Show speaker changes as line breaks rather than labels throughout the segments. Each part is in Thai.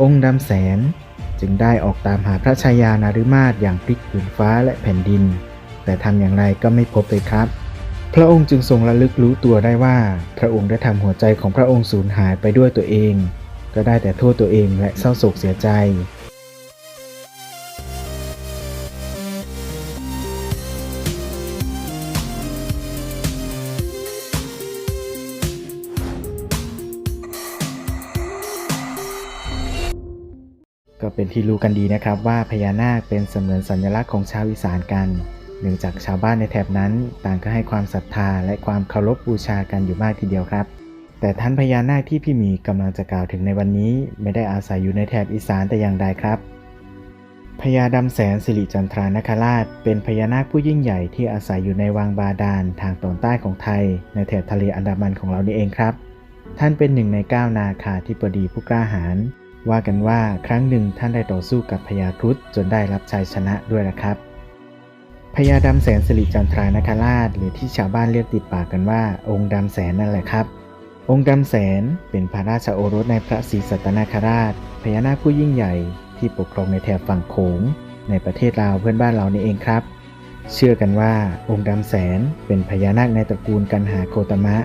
องค์ดำแสนจึงได้ออกตามหาพระชายานารุมาตรอย่างพลิกผืนฟ้าและแผ่นดิน แต่ทำอย่างไรก็ไม่พบเลยครับ พระองค์จึงทรงระลึกรู้ตัวได้ว่า พระองค์ได้ทำหัวใจของพระองค์สูญหายไปด้วยตัวเอง ก็ได้แต่โทษตัวเองและเศร้าโศกเสียใจ เป็นที่รู้กันดีนะครับว่าพญานาคเป็นเสมือนสัญลักษณ์ของชาวอีสานกันเนื่องจากชาวบ้านในแถบนั้น ต่างก็ให้ความศรัทธาและความเคารพบูชากันอยู่มากทีเดียวครับ แต่ท่านพญานาคที่พี่หมีกำลังจะกล่าวถึงในวันนี้ ไม่ได้อาศัยอยู่ในแถบอีสานแต่อย่างใดครับพญาดำแสนสิริจันทรานคราช เป็นพญานาคผู้ยิ่งใหญ่ที่อาศัยอยู่ในวังบาดาลทางตอนใต้ของไทย ในแถบทะเลอันดามันของเรานี่เองครับ ท่านเป็นหนึ่งในเก้านาคาธิบดีผู้กล้าหาญ ว่ากันว่าครั้งหนึ่งท่านได้ต่อสู้กับพญาครุฑจนได้รับชัยชนะด้วยนะครับพญาดำแสนสิริจันทรานคราช หรือที่ชาวบ้านเรียกติดปากกันว่า องค์ดำแสนนั่นแหละครับ องค์ดำแสนเป็นพระราชโอรสในพระศรีสัตนคราช พญานาคผู้ยิ่งใหญ่ที่ปกครองในแถบฝั่งโขง ในประเทศลาวเพื่อนบ้านเรานี่เองครับ เชื่อกันว่าองค์ดำแสนเป็นพญานาคในตระกูลกันหาโคตมะ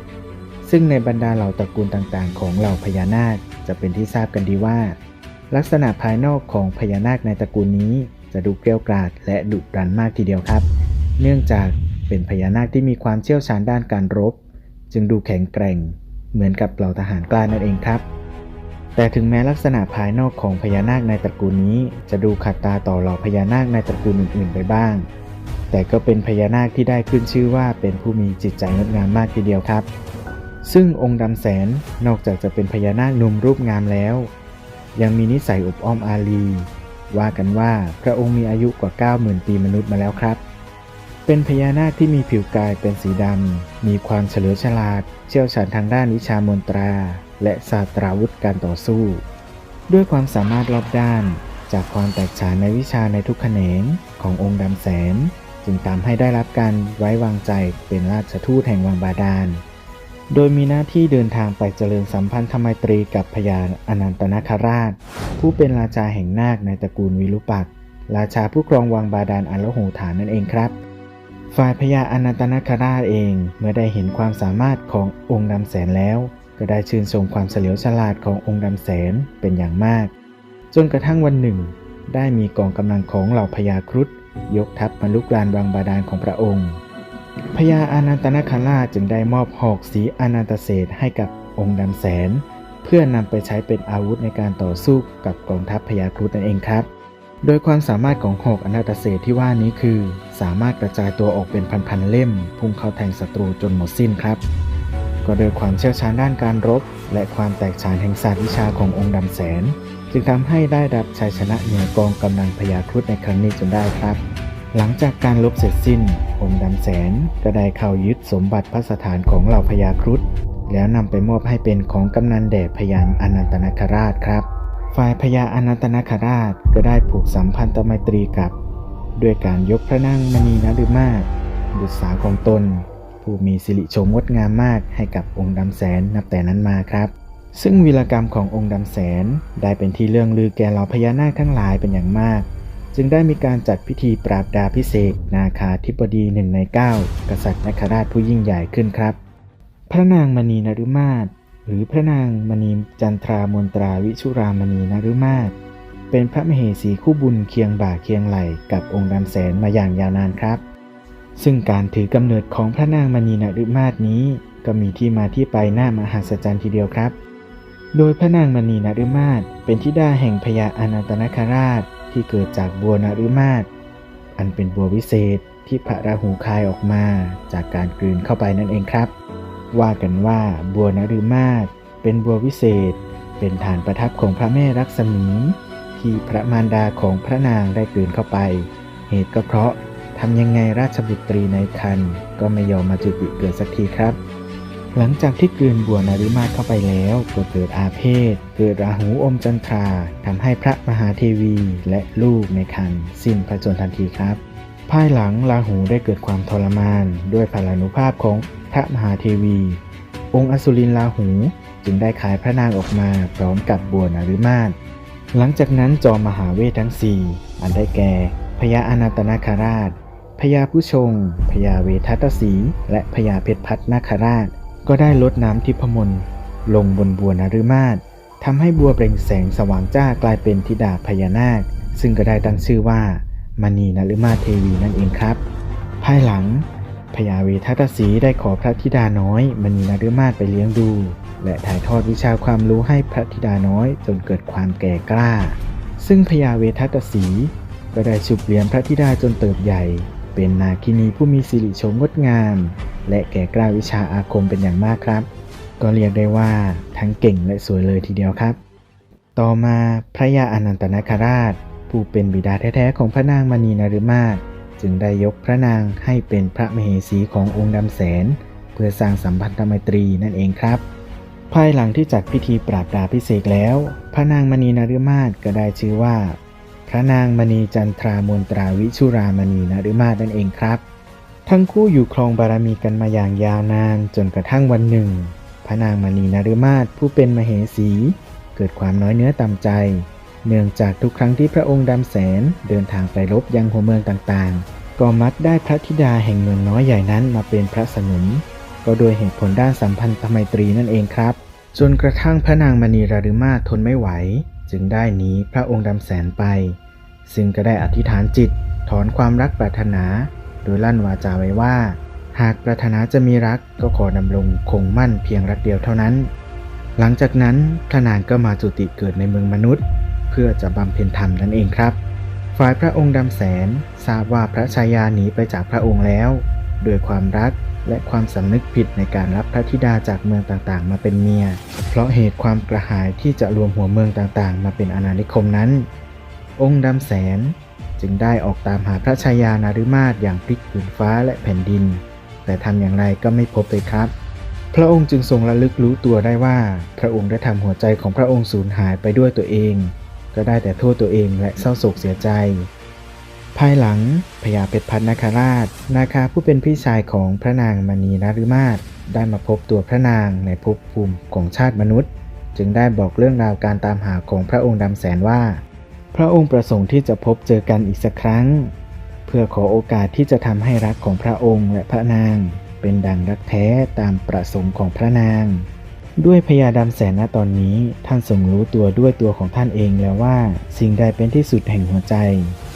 ซึ่งในบรรดาเหล่าตระกูลต่างๆ ของเหล่าพญานาค จะเป็นที่ทราบกันดีว่า ลักษณะภายนอกของพญานาคในตระกูลนี้จะดูเกรี้ยวกราดและดุดันมากทีเดียวครับ เนื่องจากเป็นพญานาคที่มีความเชี่ยวชาญด้านการรบ จึงดูแข็งแกร่ง เหมือนกับเหล่าทหารกล้านั่นเองครับ แต่ถึงแม้ลักษณะภายนอกของพญานาคในตระกูลนี้ จะดูขัดตาต่อเหล่าพญานาคในตระกูลอื่นๆไปบ้าง แต่ก็เป็นพญานาคที่ได้ขึ้นชื่อว่าเป็นผู้มีจิตใจงดงามมากทีเดียวครับ ซึ่งองค์ดำแสนนอกจากจะเป็นพญานาคหนุ่มรูปงามแล้ว ยังมีนิสัยอบอ้อมอารี ว่ากันว่าพระองค์มีอายุกว่า 90,000 ปีมนุษย์มาแล้วครับ เป็นพญานาคที่มีผิวกายเป็นสีดำ มีความเฉลียวฉลาด เชี่ยวชาญทางด้านวิชามนตรา และศาสตราวุธการต่อสู้ ด้วยความสามารถรอบด้าน จากความแตกฉานในวิชาในทุกแขนงขององค์ดำแสน จึงทำให้ได้รับการไว้วางใจเป็นราชทูตแห่งวังบาดาล โดยมีหน้าที่เดินทางไปเจริญสัมพันธไมตรีกับพญาอนันตนาคราช ผู้เป็นราชาแห่งนาคในตระกูลวิรุปักษ์ราชาผู้ครองวังบาดาลอันละโหฐานนั่นเองครับ ฝ่ายพญาอนันตนาคราชเองเมื่อได้เห็นความสามารถขององค์ดำแสนแล้ว ก็ได้ชื่นชมความเฉลียวฉลาดขององค์ดำแสนเป็นอย่างมาก จนกระทั่งวันหนึ่ง ได้มีกองกำลังของเหล่าพญาครุฑยกทัพมาลุกรานวังบาดาลของพระองค์ พญาอานันตนาคราชจึงได้มอบหอกสีอนันตเศษให้กับองค์ดำแสน เพื่อนำไปใช้เป็นอาวุธในการต่อสู้กับกองทัพพญาครุฑนั่นเองครับ โดยความสามารถของหอกอนันตเศษที่ว่านี้คือ สามารถกระจายตัวออกเป็นพันๆเล่ม พุ่งเข้าแทงศัตรูจนหมดสิ้นครับ ก็โดยความเชี่ยวชาญด้านการรบ และความแตกฉานแห่งศาสตร์วิชาขององค์ดำแสน จึงทำให้ได้รับชัยชนะเหนือกองกำลังพญาครุฑในครั้งนี้จนได้ครับ หลังจากการลบเสร็จสิ้น องค์ดำแสนก็ได้เข้ายึดสมบัติพระสถานของเหล่าพญาครุฑแล้วนำไปมอบให้เป็นของกำนันแด่พญาอนันตนาคราชครับ ฝ่ายพญาอนันตนาคราชก็ได้ผูกสัมพันธไมตรีกับ ด้วยการยกพระนางมณีนฤมาศบุตรสาวของตน ผู้มีสิริโฉมงดงามมากให้กับองค์ดำแสนนับแต่นั้นมาครับ ซึ่งวีรกรรมขององค์ดำแสนได้เป็นที่เรื่องลือแก่เหล่าพญานาคทั้งหลายเป็นอย่างมาก จึงได้มีการจัดพิธีปราบดาพิเศษนาคาธิบดีหนึ่งในเก้ากษัตริย์นคราชผู้ยิ่งใหญ่ขึ้นครับ พระนางมณีนฤมาศหรือพระนางมณีจันทรามนตราวิชุรามณีนฤมาศเป็นพระมเหสีคู่บุญเคียงบ่าเคียงไหลกับองค์ดำแสนมาอย่างยาวนานครับ ซึ่งการถือกำเนิดของพระนางมณีนฤมาศนี้ ก็มีที่มาที่ไปน่ามหัศจรรย์ทีเดียวครับ โดยพระนางมณีนฤมาศเป็นธิดาแห่งพญาอนันตนาคราช ที่เกิดจากบัวนาฤมาศอันเป็นบัววิเศษที่พระราหูคายออกมาจากการกลืนเข้าไปนั่นเองครับ ว่ากันว่าบัวนาฤมาศเป็นบัววิเศษ เป็นฐานประทับของพระแม่รักษมีที่พระมารดาของพระนางได้กลืนเข้าไป เหตุก็เพราะทำยังไงราชบุตรีในคันก็ไม่ยอมมาจุติเกิดสักทีครับ หลังจากที่กลืนบัวนฤมาศเข้าไปแล้วก็เกิดอาเพศ เกิดราหูอมจันทราทำให้พระมหาเทวีและลูกในคันสิ้นพระชนทันทีครับ ภายหลังราหูได้เกิดความทรมาน ด้วยพลานุภาพของพระมหาเทวี องค์อสุรินราหูจึงได้ขายพระนางออกมาพร้อมกับบัวนฤมาศหลังจากนั้นจอมมหาเวททั้งสี่อันได้แก่พญาอนันตนาคราชพญาผู้ชงพญาเวทัตสี และพญาเพชรพัฒนาคราช ก็ได้ลดน้ำทิพมนลงบนบัวนฤมาศทำให้บัวเปล่งแสงสว่างจ้ากลายเป็นธิดาพญานาค ซึ่งก็ได้ตั้งชื่อว่ามณีนฤมาศเทวีนั่นเองครับ ภายหลังพญาเวทัตสีได้ขอพระธิดาน้อยมณีนฤมาศไปเลี้ยงดู และถ่ายทอดวิชาความรู้ให้พระธิดาน้อยจนเกิดความแก่กล้า ซึ่งพญาเวทัตสีก็ได้ฉุบเลี้ยงพระธิดาจนเติบใหญ่ เป็นนาคินีผู้มีสิริโฉมงดงาม และแก่กล้าวิชาอาคมเป็นอย่างมากครับ ก็เรียกได้ว่าทั้งเก่งและสวยเลยทีเดียวครับ ต่อมาพระยาอนันตนาคราช ผู้เป็นบิดาแท้ๆของพระนางมณีนฤมาศจึงได้ยกพระนางให้เป็นพระมเหสีขององค์ดำแสน เพื่อสร้างสัมพันธไมตรีนั่นเองครับ ภายหลังที่จัดพิธีปราบดาพิเศษแล้ว พระนางมณีนฤมาศก็ได้ชื่อว่า พระนางมณีจันทรามนตราวิชุรามณีนฤมาศนั่นเองครับ ทั้งคู่อยู่ครองบารมีกันมาอย่างยาวนานจนกระทั่งวันหนึ่ง พระนางมณีนฤมาศผู้เป็นมเหสี เกิดความน้อยเนื้อต่ำใจ เนื่องจากทุกครั้งที่พระองค์ดำแสนเดินทางไปรบยังหัวเมืองต่างๆ ก็มักได้พระธิดาแห่งเมืองน้อยใหญ่นั้นมาเป็นพระสนุน ก็โดยเหตุผลด้านสัมพันธไมตรีนั่นเองครับ จนกระทั่งพระนางมณีราฤมาศทนไม่ไหว จึงได้หนีพระองค์ดำแสนไป ซึ่งก็ได้อธิษฐานจิตถอนความรักปรารถนา โดยลั่นวาจาไว้ว่า หากปรารถนาจะมีรักก็ขอดำรงคงมั่นเพียงรักเดียวเท่านั้น หลังจากนั้นพระนางก็มาจุติเกิดในเมืองมนุษย์ เพื่อจะบำเพ็ญธรรมนั่นเองครับ ฝ่ายพระองค์ดำแสนทราบว่าพระชายาหนีไปจากพระองค์แล้วด้วยความรักและความสำนึกผิดในการรับพระธิดาจากเมืองต่างๆ มาเป็นเมีย เพราะเหตุความกระหายที่จะรวมหัวเมืองต่างๆ มาเป็นอาณานิคมนั้น องค์ดำแสน จึงได้ออกตามหาพระชายานารุมาศอย่างพลิกผืนฟ้าและแผ่นดิน แต่ทำอย่างไรก็ไม่พบเลยครับ พระองค์จึงทรงระลึกรู้ตัวได้ว่า พระองค์ได้ทำหัวใจของพระองค์สูญหายไปด้วยตัวเอง ก็ได้แต่โทษตัวเองและเศร้าโศกเสียใจ ภายหลังพญาเพชรพัฒนาคาราช นาคาผู้เป็นพี่ชายของพระนางมณีนฤมาศได้มาพบตัวพระนางในภพภูมิของชาติมนุษย์ จึงได้บอกเรื่องราวการตามหาของพระองค์ดำแสนว่า พระองค์ประสงค์ที่จะพบเจอกันอีกสักครั้ง เพื่อขอโอกาสที่จะทำให้รักของพระองค์และพระนาง เป็นดังรักแท้ตามประสงค์ของพระนาง ด้วยพญาดำแสนณตอนนี้ท่านทรงรู้ตัวด้วยตัวของท่านเองแล้วว่า สิ่งใดเป็นที่สุดแห่งหัวใจ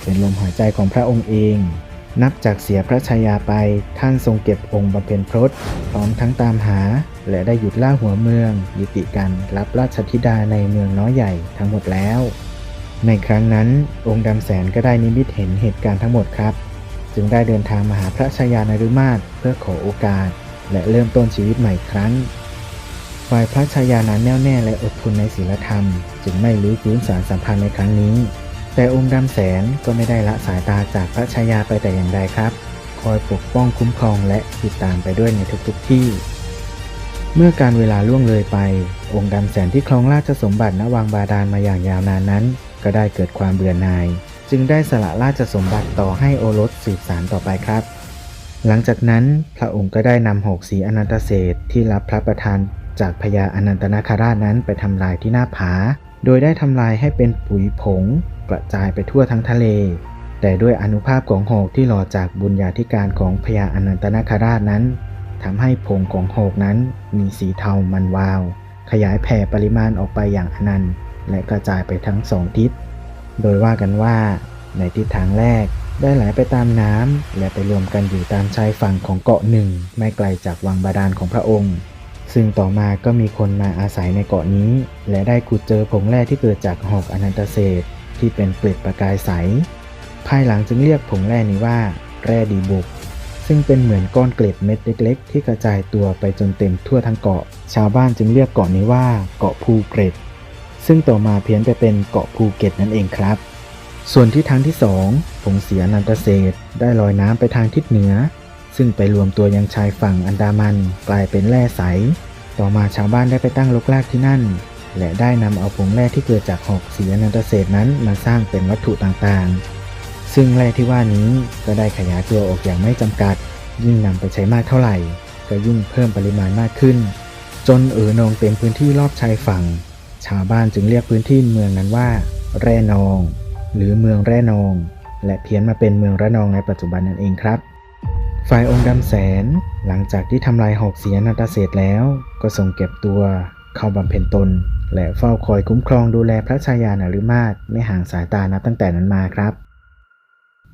เป็นลมหายใจของพระองค์เองนับจากเสียพระชายาไปท่านทรงเก็บองค์บำเพ็ญพรตพร้อมทั้งตามหา และได้หยุดล่าหัวเมือง ยุติการรับราชธิดาในเมืองน้อยใหญ่ทั้งหมดแล้ว ในครั้งนั้นองค์ดำแสนก็ได้นิมิตเห็นเหตุการณ์ทั้งหมดครับ จึงได้เดินทางมาหาพระชายานารุมาศเพื่อขอโอกาส และเริ่มต้นชีวิตใหม่ครั้ง ฝ่ายพระชายานั้นแน่วแน่และอดทนในศีลธรรม จึงไม่รื้อฟื้นสารสัมพันธ์ในครั้งนี้ แต่องค์ดำแสนก็ไม่ได้ละสายตาจากพระชายาไปแต่อย่างใดครับ คอยปกป้องคุ้มครองและติดตามไปด้วยในทุกๆที่เมื่อการเวลาล่วงเลยไป องค์ดำแสนที่ครองราชสมบัติณวังบาดาลมาอย่างยาวนานนั้น ก็ได้เกิดความเบื่อหน่าย จึงได้สละราชสมบัติต่อให้โอรสสืบสารต่อไปครับ หลังจากนั้นพระองค์ก็ได้นำหกสีอนันตเศษที่รับพระประทานจากพญาอนันตนาคราชนั้นไปทำลายที่หน้าผา โดยได้ทำลายให้เป็นปุ๋ยผง กระจายไปทั่วทั้งทะเล แต่ด้วยอนุภาพของหอกที่หล่อจากบุญญาธิการของพญาอนันตนาคราชนั้นทำให้ผงของหอกนั้นมีสีเทามันวาว ขยายแผ่ปริมาณออกไปอย่างอนันต์ และกระจายไปทั้งสองทิศ โดยว่ากันว่า ในทิศทางแรกได้ไหลไปตามน้ำและไปรวมกันอยู่ตามชายฝั่งของเกาะหนึ่ง ไม่ไกลจากวังบาดาลของพระองค์ ซึ่งต่อมาก็มีคนมาอาศัยในเกาะนี้ และได้ขุดเจอผงแร่ที่เกิดจากหอกอนันตเศษที่เป็นเกล็ดประกายใส ภายหลังจึงเรียกผงแร่นี้ว่า แร่ดีบุก ซึ่งเป็นเหมือนก้อนเกล็ดเม็ดเล็ก ๆ ที่กระจายตัวไปจนเต็มทั่วทั้งเกาะ ชาวบ้านจึงเรียกเกาะนี้ว่าเกาะภูเกร็ด ซึ่งต่อมาเพี้ยนไปเป็นเกาะภูเก็ตนั่นเองครับ ส่วนที่ทางที่สองผงเสียนันตเศษได้ลอยน้ำไปทางทิศเหนือ ซึ่งไปรวมตัวยังชายฝั่งอันดามันกลายเป็นแร่ใส ต่อมาชาวบ้านได้ไปตั้งลกลากที่นั่น และได้นำเอาผงแร่ที่เกิดจากหอกเสียนันตเศษนั้นมาสร้างเป็นวัตถุต่างๆ ซึ่งแร่ที่ว่านี้ก็ได้ขยายตัวออกอย่างไม่จำกัด ยิ่งนำไปใช้มากเท่าไหร่ ก็ยิ่งเพิ่มปริมาณมากขึ้น จนเอ๋อนองเต็มพื้นที่รอบชายฝั่ง ชาวบ้านจึงเรียกพื้นที่เมืองนั้นว่า แร่นอง หรือเมืองแร่นอง และเพี้ยนมาเป็นเมืองระนองในปัจจุบันนั่นเองครับ ฝ่ายองค์ดำแสนหลังจากที่ทำลายหอกเสียนาฏเศษแล้ว ก็ทรงเก็บตัวเข้าบำเพ็ญตน และเฝ้าคอยคุ้มครองดูแลพระชายานารุมาตไม่ห่างสายตานับตั้งแต่นั้นมาครับ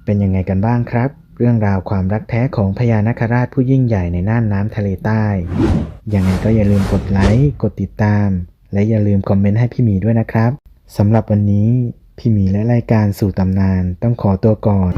เป็นยังไงกันบ้างครับเรื่องราวความรักแท้ของพญานาคราชผู้ยิ่งใหญ่ในน่านน้ำทะเลใต้ ยังไงก็อย่าลืมกดไลค์ กดติดตาม และอย่าลืมคอมเมนต์ให้พี่หมีด้วยนะครับสำหรับวันนี้พี่หมีและรายการสู่ตำนานต้องขอตัวก่อน